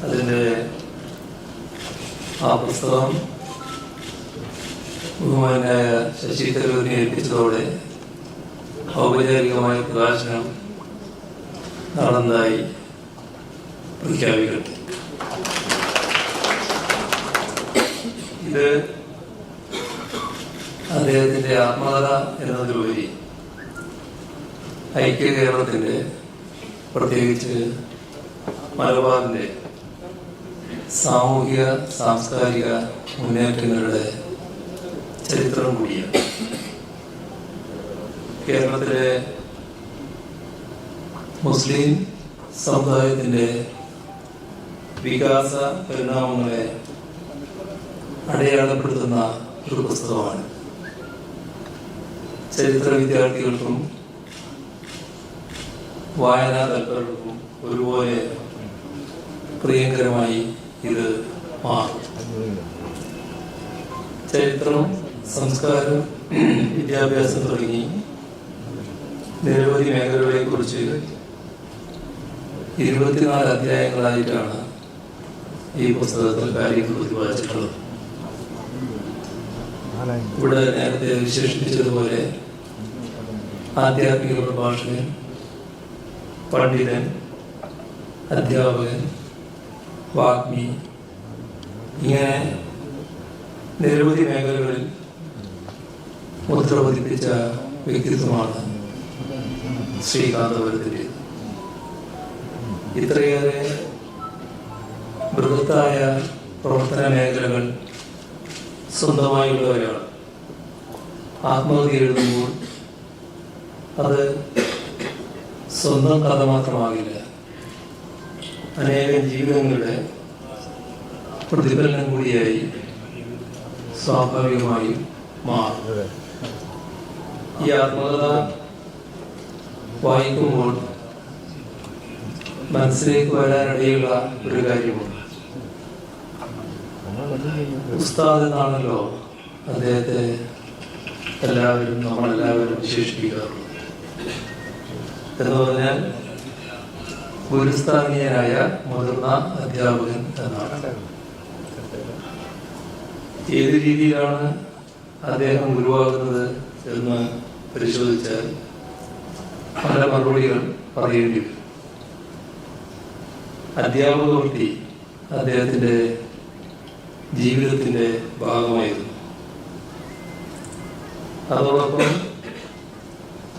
അതിന്റെ ആ പുസ്തകം ബഹുമാനായ ശശി തരൂരിനെ ഏൽപ്പിച്ചതോടെ ഔപചാരികമായ പ്രകാശനം നടന്നതായി പ്രഖ്യാപിക്കട്ടെ ഇത് അദ്ദേഹത്തിന്റെ ആത്മകഥ എന്നതിലുപരി ഐക്യ കേരളത്തിന്റെ പ്രത്യേകിച്ച് മലബാറിന്റെ സാമൂഹിക സാംസ്കാരിക മുന്നേറ്റങ്ങളുടെ ചരിത്രം കൂടിയാണ്. കേരളത്തിലെ മുസ്ലിം സമുദായത്തിന്റെ വികാസ പരിണാമങ്ങളെ അടയാളപ്പെടുത്തുന്ന ഒരു പുസ്തകമാണ്. ചരിത്ര വിദ്യാർത്ഥികൾക്കും വായനാ തൽപരർക്കും ഒരുപോലെ പ്രിയങ്കരമായി ഇത് മാറും ചരിത്രം സംസ്കാരം വിദ്യാഭ്യാസം തുടങ്ങി നിരവധി മേഖലകളെ കുറിച്ച് ഇരുപത്തിനാല് അധ്യായങ്ങളായിട്ടാണ് ഈ പുസ്തകത്തിൽ കാര്യങ്ങൾ പ്രതിപാദിച്ചിട്ടുള്ളത് ഇവിടെ നേരത്തെ വിശേഷിപ്പിച്ചതുപോലെ ആധ്യാത്മിക പ്രഭാഷകൻ പണ്ഡിതൻ അധ്യാപകൻ വാഗ്മി. ഇങ്ങനെ നിരവധി മേഖലകളിൽ മുദ്ര പതിപ്പിച്ച വ്യക്തിത്വമാണ് ശ്രീകാന്തപുരത്തിന്റെ ഇത്രയേറെ ബൃഹത്തായ പ്രവർത്തന മേഖലകൾ സ്വന്തമായുള്ളവരാണ്. ആത്മഹത്യ എഴുതുമ്പോൾ അത് സ്വന്തം കഥ മാത്രമാകില്ല. അനേകം ജീവിതങ്ങളുടെ പ്രതിഫലനം കൂടിയായി സ്വാഭാവികമായും മാറും. ഈ ആത്മകഥ വായിക്കുമ്പോൾ മനസ്സിലേക്ക് വരാനിടയുള്ള ഒരു കാര്യമുണ്ട്. ഉസ്താദ് എന്നാണല്ലോ അദ്ദേഹത്തെ എല്ലാവരും നമ്മളെല്ലാവരും വിശേഷിപ്പിക്കാറുള്ളത്. എന്ന് പറഞ്ഞാൽ ഗുരുസ്ഥാനീയനായ മുതിർന്ന അധ്യാപകൻ എന്നാണ്. ഏത് രീതിയിലാണ് അദ്ദേഹം ഗുരുവാകുന്നത് എന്ന് പരിശോധിച്ചാൽ പല മറുപടികൾ പറയേണ്ടി വരും. അധ്യാപക വൃത്തി അദ്ദേഹത്തിന്റെ ജീവിതത്തിന്റെ ഭാഗമായിരുന്നു. അതോടൊപ്പം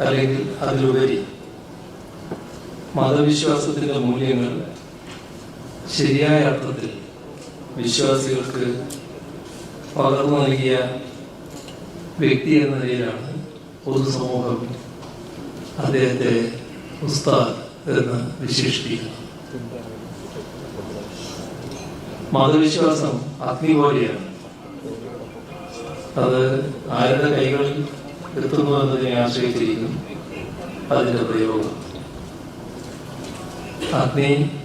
അല്ലെങ്കിൽ അതിലുപരി മതവിശ്വാസത്തിന്റെ മൂല്യങ്ങൾ ശരിയായ അർത്ഥത്തിൽ വിശ്വാസികൾക്ക് പകർന്നു നൽകിയ വ്യക്തി എന്ന നിലയിലാണ് പൊതുസമൂഹം അദ്ദേഹത്തെ ഉസ്താദ് എന്ന് വിശേഷിപ്പിക്കുന്നത്. മതവിശ്വാസം അഗ്നി പോലെയാണ് അത് ആരുടെ കൈകളിൽ എത്തുന്നു എന്നതിനെ ആശ്രയിച്ചിരിക്കും അതിന്റെ പ്രയോഗം. അഗ്നി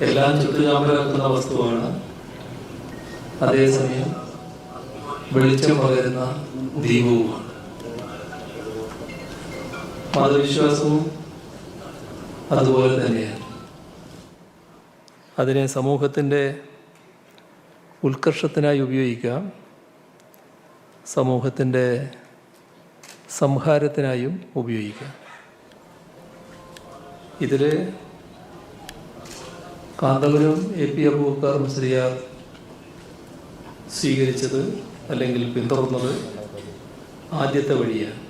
എല്ലാം ചുറ്റുചാമ്പലാക്കുന്ന വസ്തുവാണ്. അതേസമയം വെളിച്ചം പകരുന്ന ദീപവുമാണ്. മതവിശ്വാസവും അതുപോലെ തന്നെയാണ്. അതിനെ സമൂഹത്തിന്റെ ഉത്കർഷത്തിനായി ഉപയോഗിക്കാം. സമൂഹത്തിന്റെ സംഹാരത്തിനായും ഉപയോഗിക്കാം. ഇതിൽ കാന്തപുരം എ പി അബൂബക്കർ മുസ്ലിയാർ സ്വീകരിച്ചത് അല്ലെങ്കിൽ പിന്തുടർന്നത് ആദ്യത്തെ വഴിയാണ്.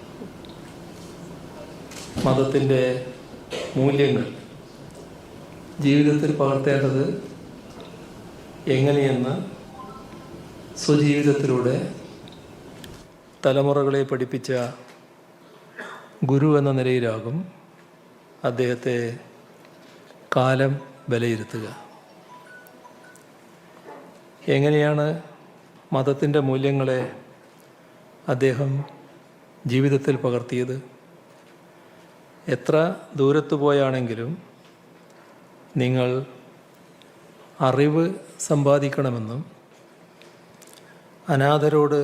മതത്തിന്റെ മൂല്യങ്ങൾ. ജീവിതത്തിൽ പകർത്തേണ്ടത് എങ്ങനെയെന്ന് സ്വജീവിതത്തിലൂടെ തലമുറകളെ പഠിപ്പിച്ച ഗുരു എന്ന നിലയിലാകും. അദ്ദേഹത്തെ കാലം വിലയിരുത്തുക. എങ്ങനെയാണ് മതത്തിന്റെ മൂല്യങ്ങളെ അദ്ദേഹം ജീവിതത്തിൽ പകർത്തിയത്? എത്ര ദൂരത്ത് പോയാണെങ്കിലും നിങ്ങൾ അറിവ് സമ്പാദിക്കണമെന്നും അനാഥരോട്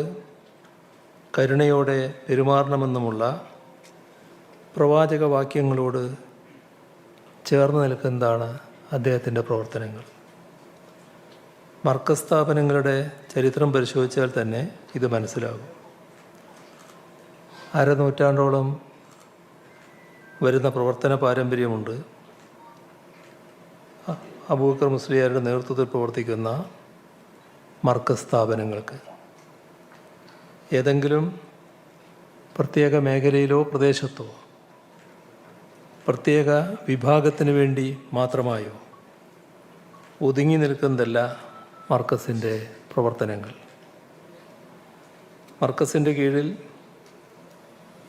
കരുണയോടെ പെരുമാറണമെന്നുമുള്ള പ്രവാചക വാക്യങ്ങളോട് ചേർന്ന് നിൽക്കുന്നതാണ് അദ്ദേഹത്തിന്റെ പ്രവർത്തനങ്ങൾ. മർക്കസ് സ്ഥാപനങ്ങളുടെ ചരിത്രം പരിശോധിച്ചാൽ തന്നെ ഇത് മനസ്സിലാകും. അരനൂറ്റാണ്ടോളം വരുന്ന പ്രവർത്തന പാരമ്പര്യമുണ്ട്. അബൂക്കർ മുസ്ലിയാരുടെ നേതൃത്വത്തിൽ പ്രവർത്തിക്കുന്ന മർക്കസ് സ്ഥാപനങ്ങൾക്ക് ഏതെങ്കിലും പ്രത്യേക മേഖലയിലോ പ്രദേശത്തോ പ്രത്യേക വിഭാഗത്തിന് വേണ്ടി മാത്രമായോ? ഒതുങ്ങി നിൽക്കുന്നതല്ല മർക്കസിന്റെ പ്രവർത്തനങ്ങൾ. മർക്കസിന്റെ കീഴിൽ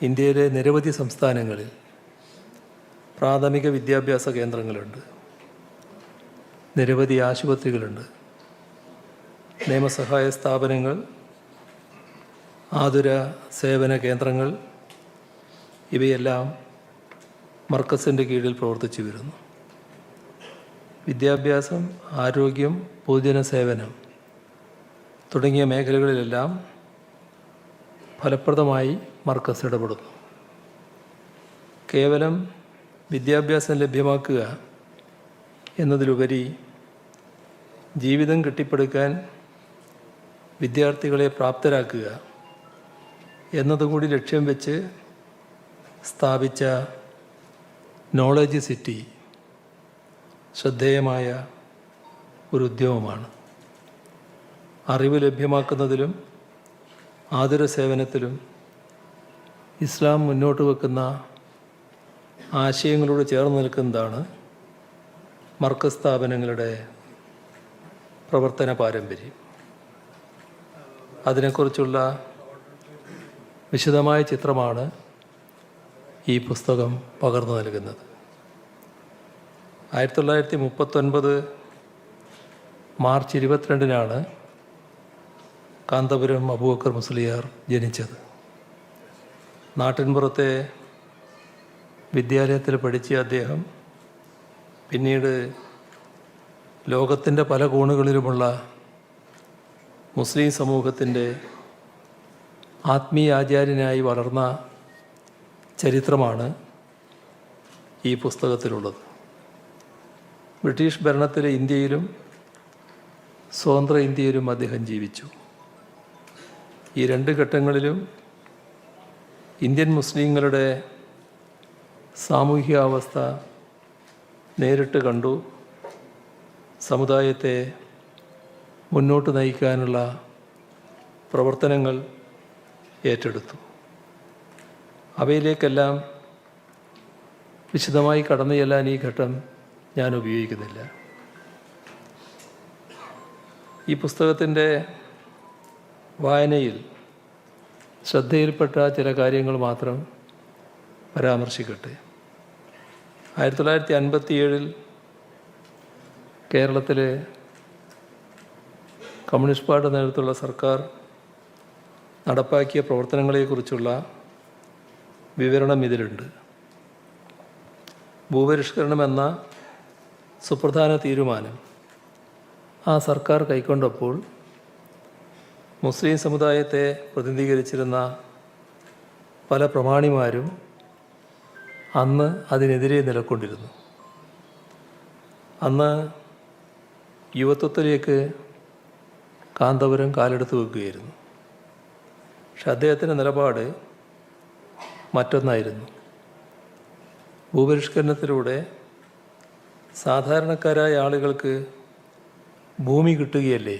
ഇന്ത്യയിലെ നിരവധി സംസ്ഥാനങ്ങളിൽ പ്രാഥമിക വിദ്യാഭ്യാസ കേന്ദ്രങ്ങളുണ്ട്. നിരവധി ആശുപത്രികളുണ്ട്. നിയമസഹായ സ്ഥാപനങ്ങൾ ആതുര സേവന കേന്ദ്രങ്ങൾ ഇവയെല്ലാം മർക്കസിന്റെ കീഴിൽ പ്രവർത്തിച്ചു വരുന്നു. വിദ്യാഭ്യാസം ആരോഗ്യം പൊതുജന സേവനം തുടങ്ങിയ മേഖലകളിലെല്ലാം ഫലപ്രദമായി മർക്കസ് ഇടപെടുന്നു. കേവലം വിദ്യാഭ്യാസം ലഭ്യമാക്കുക എന്നതിലുപരി ജീവിതം കെട്ടിപ്പടുക്കാൻ വിദ്യാർത്ഥികളെ പ്രാപ്തരാക്കുക എന്നതുകൂടി ലക്ഷ്യം വെച്ച് സ്ഥാപിച്ച നോളജ് സിറ്റി ശ്രദ്ധേയമായ ഒരു ഉദ്യമമാണ്. അറിവ് ലഭ്യമാക്കുന്നതിലും ആതുര സേവനത്തിലും ഇസ്ലാം മുന്നോട്ട് വെക്കുന്ന ആശയങ്ങളോട് ചേർന്ന് നിൽക്കുന്നതാണ് മർക്കസ് സ്ഥാപനങ്ങളുടെ പ്രവർത്തന പാരമ്പര്യം. അതിനെക്കുറിച്ചുള്ള വിശദമായ ചിത്രമാണ് ഈ പുസ്തകം പകർന്നു നൽകുന്നത്. ആയിരത്തി തൊള്ളായിരത്തി മുപ്പത്തൊൻപത് മാർച്ച് ഇരുപത്തിരണ്ടിനാണ് കാന്തപുരം അബൂബക്കർ മുസ്ലിയാർ ജനിച്ചത്. നാട്ടിൻപുറത്തെ വിദ്യാലയത്തിൽ പഠിച്ച അദ്ദേഹം പിന്നീട് ലോകത്തിന്റെ പല കോണുകളിലുമുള്ള മുസ്ലിം സമൂഹത്തിന്റെ ആത്മീയ ആചാര്യനായി വളർന്ന ചരിത്രമാണ് ഈ പുസ്തകത്തിലുള്ളത്. ബ്രിട്ടീഷ് ഭരണത്തിലെ ഇന്ത്യയിലും സ്വതന്ത്ര ഇന്ത്യയിലും അദ്ദേഹം ജീവിച്ചു. ഈ രണ്ട് ഘട്ടങ്ങളിലും ഇന്ത്യൻ മുസ്ലിങ്ങളുടെ സാമൂഹികാവസ്ഥ നേരിട്ട് കണ്ടു. സമുദായത്തെ മുന്നോട്ട് നയിക്കാനുള്ള പ്രവർത്തനങ്ങൾ ഏറ്റെടുത്തു. അവയിലേക്കെല്ലാം വിശദമായി കടന്നു ചെല്ലാൻ ഈ ഘട്ടം ഞാൻ ഉപയോഗിക്കുന്നില്ല. ഈ പുസ്തകത്തിന്റെ വായനയിൽ ശ്രദ്ധയിൽപ്പെട്ട ചില കാര്യങ്ങൾ മാത്രം പരാമർശിക്കട്ടെ. ആയിരത്തി തൊള്ളായിരത്തി അൻപത്തിയേഴിൽ കേരളത്തിലെ കമ്മ്യൂണിസ്റ്റ് പാർട്ടി നേതൃത്വമുള്ള സർക്കാർ നടപ്പാക്കിയ പ്രവർത്തനങ്ങളെക്കുറിച്ചുള്ള വിവരണം ഇതിലുണ്ട്. ഭൂപരിഷ്കരണം എന്ന സുപ്രധാന തീരുമാനം ആ സർക്കാർ കൈക്കൊണ്ടപ്പോൾ മുസ്ലിം സമുദായത്തെ പ്രതിനിധീകരിച്ചിരുന്ന പല പ്രമാണിമാരും അന്ന് അതിനെതിരെ നിലക്കൊണ്ടിരുന്നു. അന്ന് യുവത്വത്തിലേക്ക് കാന്തപുരം കാലെടുത്ത് വെക്കുകയായിരുന്നു. പക്ഷെ അദ്ദേഹത്തിന്റെ നിലപാട് മറ്റൊന്നായിരുന്നു. ഭൂപരിഷ്കരണത്തിലൂടെ സാധാരണക്കാരായ ആളുകൾക്ക് ഭൂമി കിട്ടുകയല്ലേ?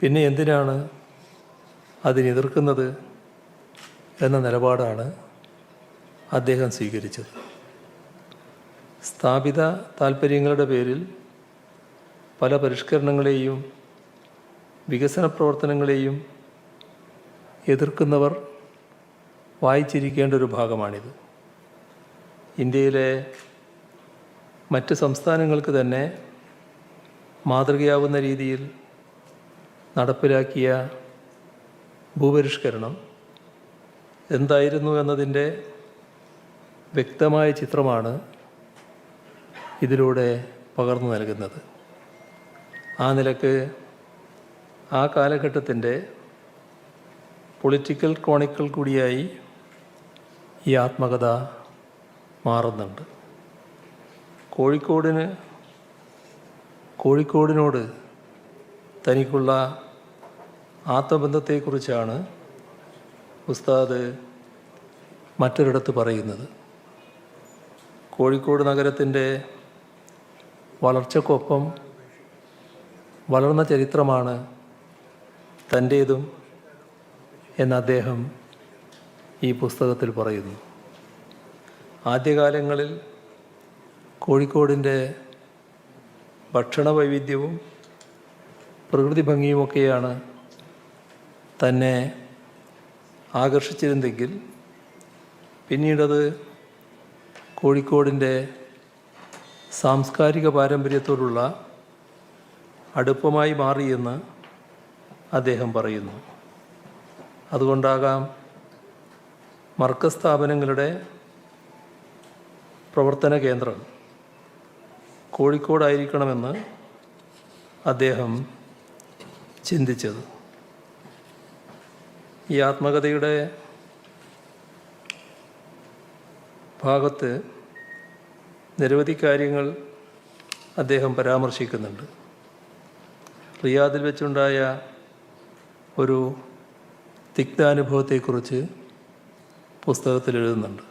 പിന്നെ എന്തിനാണ് അതിനെതിർക്കുന്നത് എന്ന നിലപാടാണ് അദ്ദേഹം സ്വീകരിച്ചത്. സ്ഥാപിത താൽപ്പര്യങ്ങളുടെ പേരിൽ പല പരിഷ്കരണങ്ങളെയും വികസന പ്രവർത്തനങ്ങളെയും എതിർക്കുന്നവർ വായിച്ചിരിക്കേണ്ട ഒരു ഭാഗമാണിത്. ഇന്ത്യയിലെ മറ്റ് സംസ്ഥാനങ്ങൾക്ക് തന്നെ മാതൃകയാവുന്ന രീതിയിൽ നടപ്പിലാക്കിയ ഭൂപരിഷ്കരണം എന്തായിരുന്നു എന്നതിന്റെ വ്യക്തമായ ചിത്രമാണ് ഇതിലൂടെ പകർന്നു നൽകുന്നത്. ആ നിലയ്ക്ക് ആ കാലഘട്ടത്തിന്റെ പൊളിറ്റിക്കൽ ക്രോണിക്കൽ കൂടിയായി ഈ ആത്മകഥ മാറുന്നുണ്ട്. കോഴിക്കോടിന് കോഴിക്കോടിനോട് തനിക്കുള്ള ആത്മബന്ധത്തെക്കുറിച്ചാണ് ഉസ്താദ് മറ്റൊരിടത്ത് പറയുന്നത്. കോഴിക്കോട് നഗരത്തിന്റെ വളർച്ചക്കൊപ്പം വളർന്ന ചരിത്രമാണ് തന്റേതും എന്ന് അദ്ദേഹം ഈ പുസ്തകത്തിൽ പറയുന്നു. ആദ്യകാലങ്ങളിൽ കോഴിക്കോടിന്റെ ഭക്ഷണ വൈവിധ്യവും പ്രകൃതി ഭംഗിയുമൊക്കെയാണ് തന്നെ ആകർഷിച്ചിരുന്നെങ്കിൽ പിന്നീടത് കോഴിക്കോടിന്റെ സാംസ്കാരിക പാരമ്പര്യത്തോടുള്ള അടുപ്പമായി മാറിയെന്ന് അദ്ദേഹം പറയുന്നു. അതുകൊണ്ടാകാം മർക്ക സ്ഥാപനങ്ങളുടെ പ്രവർത്തന കേന്ദ്രം കോഴിക്കോടായിരിക്കണമെന്ന് അദ്ദേഹം ചിന്തിച്ചത്. ഈ ആത്മകഥയുടെ ഭാഗത്ത് നിരവധി കാര്യങ്ങൾ അദ്ദേഹം പരാമർശിക്കുന്നുണ്ട്. റിയാദിൽ വെച്ചുണ്ടായ ഒരു തിക്താനുഭവത്തെക്കുറിച്ച് പുസ്തകത്തിൽ എഴുതുന്നുണ്ട്.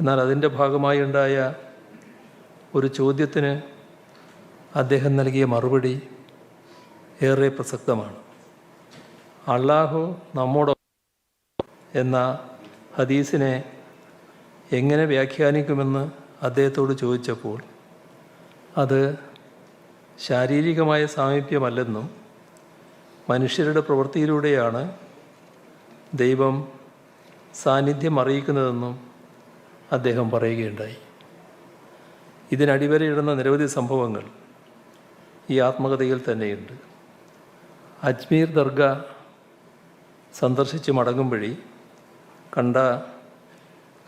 എന്നാൽ അതിന്റെ ഭാഗമായി ഉണ്ടായ ഒരു ചോദ്യത്തിന് അദ്ദേഹം നൽകിയ മറുപടി ഏറെ പ്രസക്തമാണ്. അള്ളാഹു നമ്മോടൊപ്പം എന്ന ഹദീസിനെ എങ്ങനെ വ്യാഖ്യാനിക്കുമെന്ന് അദ്ദേഹത്തോട് ചോദിച്ചപ്പോൾ അത് ശാരീരികമായ സാമീപ്യമല്ലെന്നും മനുഷ്യരുടെ പ്രവൃത്തിയിലൂടെയാണ് ദൈവം സാന്നിധ്യം അറിയിക്കുന്നതെന്നും അദ്ദേഹം പറയുകയുണ്ടായി. ഇതിനടിവരയിടുന്ന നിരവധി സംഭവങ്ങൾ ഈ ആത്മകഥയിൽ തന്നെയുണ്ട്. അജ്മീർ ദർഗ സന്ദർശിച്ച് മടങ്ങും കണ്ട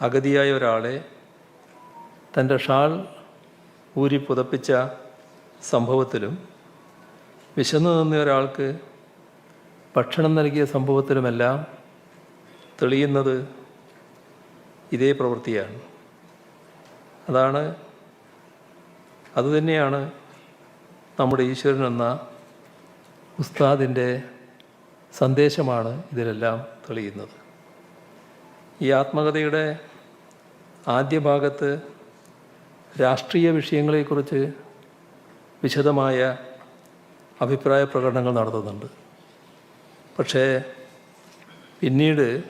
അഗതിയായ ഒരാളെ തന്റെ ഷാൾ ഊരി പുതപ്പിച്ച സംഭവത്തിലും വിശന്നു നിന്ന ഒരാൾക്ക് ഭക്ഷണം നൽകിയ സംഭവത്തിലുമെല്ലാം തെളിയുന്നത് ഇതേ പ്രവൃത്തിയാണ്. അതാണ് അതുതന്നെയാണ് നമ്മുടെ ഈശ്വരൻ എന്ന ഉസ്താദിന്റെ സന്ദേശമാണ് ഇതിലെല്ലാം തെളിയുന്നത്. ഈ ആത്മകഥയുടെ ആദ്യ ഭാഗത്ത് രാഷ്ട്രീയ വിഷയങ്ങളെക്കുറിച്ച് വിശദമായ അഭിപ്രായ പ്രകടനങ്ങൾ നടത്തുന്നുണ്ട്. പക്ഷേ പിന്നീട്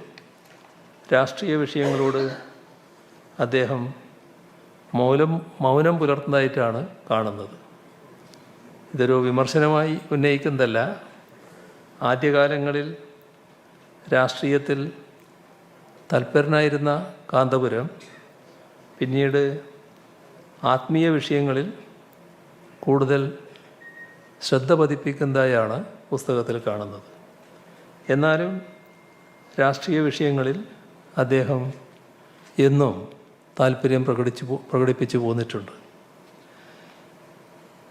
രാഷ്ട്രീയ വിഷയങ്ങളോട് അദ്ദേഹം മൗനം മൗനം പുലർത്തുന്നതായിട്ടാണ് കാണുന്നത്. ഇതൊരു വിമർശനമായി ഉന്നയിക്കുന്നതല്ല. ആദ്യകാലങ്ങളിൽ രാഷ്ട്രീയത്തിൽ തൽപരനായിരുന്ന കാന്തപുരം പിന്നീട് ആത്മീയ വിഷയങ്ങളിൽ കൂടുതൽ ശ്രദ്ധ പതിപ്പിക്കുന്നതായാണ് പുസ്തകത്തിൽ കാണുന്നത്. എന്നാലും രാഷ്ട്രീയ വിഷയങ്ങളിൽ അദ്ദേഹം എന്നും താല്പര്യം പ്രകടിച്ചു പ്രകടിപ്പിച്ചു പോന്നിട്ടുണ്ട്.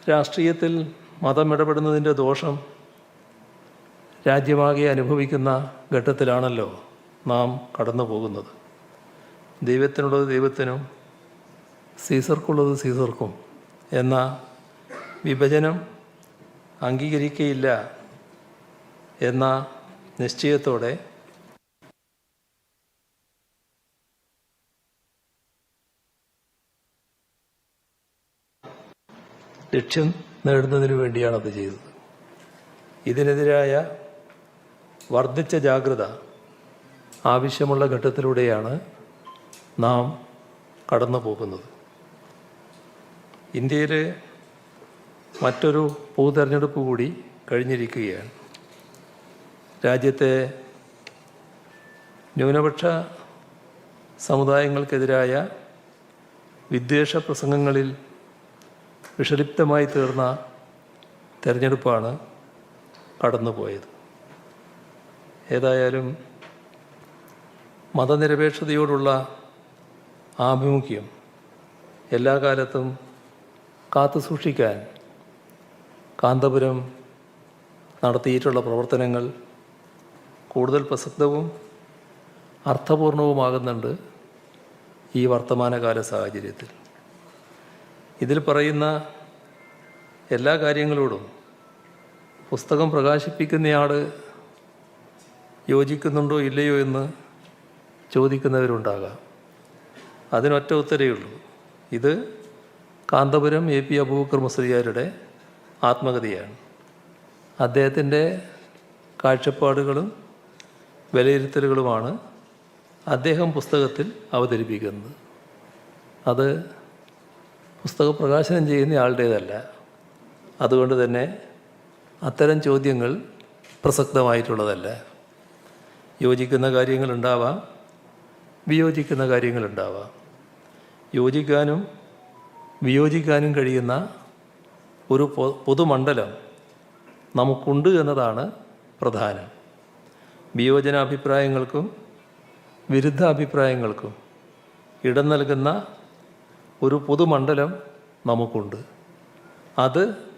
രാഷ്ട്രീയത്തിൽ മതം ഇടപെടുന്നതിന്റെ ദോഷം രാജ്യമാകെ അനുഭവിക്കുന്ന ഘട്ടത്തിലാണല്ലോ നാം കടന്നു പോകുന്നത്. ദൈവത്തിനുള്ളത് ദൈവത്തിനും സീസർക്കുള്ളത് സീസർക്കും എന്ന വിഭജനം അംഗീകരിക്കയില്ല എന്ന നിശ്ചയത്തോടെ ലക്ഷ്യം നേടുന്നതിനു വേണ്ടിയാണ് അത് ചെയ്തത്. ഇതിനെതിരായ വർദ്ധിച്ച ജാഗ്രത ആവശ്യമുള്ള ഘട്ടത്തിലൂടെയാണ് നാം കടന്നു പോകുന്നത്. ഇന്ത്യയിൽ മറ്റൊരു പൊതുതെരഞ്ഞെടുപ്പ് കൂടി കഴിഞ്ഞിരിക്കുകയാണ്. രാജ്യത്തെ ന്യൂനപക്ഷ സമുദായങ്ങൾക്കെതിരായ വിദ്വേഷ പ്രസംഗങ്ങളിൽ വിഷലിപ്തമായി തീർന്ന തെരഞ്ഞെടുപ്പാണ് കടന്നുപോയത്. ഏതായാലും മതനിരപേക്ഷതയോടുള്ള ആഭിമുഖ്യം എല്ലാ കാലത്തും സൂക്ഷിക്കാൻ കാന്തപുരം നടത്തിയിട്ടുള്ള പ്രവർത്തനങ്ങൾ കൂടുതൽ പ്രസക്തവും അർത്ഥപൂർണവുമാകുന്നുണ്ട് ഈ വർത്തമാനകാല സാഹചര്യത്തിൽ. ഇതിൽ പറയുന്ന എല്ലാ കാര്യങ്ങളോടും പുസ്തകം പ്രകാശിപ്പിക്കുന്നയാൾ യോജിക്കുന്നുണ്ടോ ഇല്ലയോ എന്ന് ചോദിക്കുന്നവരുണ്ടാകാം. അതിനൊറ്റ ഉത്തരേ ഉള്ളൂ. ഇത് കാന്തപുരം എ പി അബൂബക്കർ മുസ്ലിയാരുടെ ആത്മകഥയാണ്. അദ്ദേഹത്തിന്റെ കാഴ്ചപ്പാടുകളും വിലയിരുത്തലുകളുമാണ് അദ്ദേഹം പുസ്തകത്തിൽ അവതരിപ്പിക്കുന്നത്. അത് പുസ്തക പ്രകാശനം ചെയ്യുന്ന ആളുടേതല്ല. അതുകൊണ്ട് തന്നെ അത്തരം ചോദ്യങ്ങൾ പ്രസക്തമായിട്ടുള്ളതല്ല. യോജിക്കുന്ന കാര്യങ്ങളുണ്ടാവാം വിയോജിക്കുന്ന കാര്യങ്ങളുണ്ടാവാം യോജിക്കാനും വിയോജിക്കാനും കഴിയുന്ന ഒരു പൊതുമണ്ഡലം നമുക്കുണ്ട് എന്നതാണ് പ്രധാനം. വിയോജനാഭിപ്രായങ്ങൾക്കും വിരുദ്ധ അഭിപ്രായങ്ങൾക്കും ഇടം നൽകുന്ന ഒരു പൊതുമണ്ഡലം നമുക്കുണ്ട്. അത്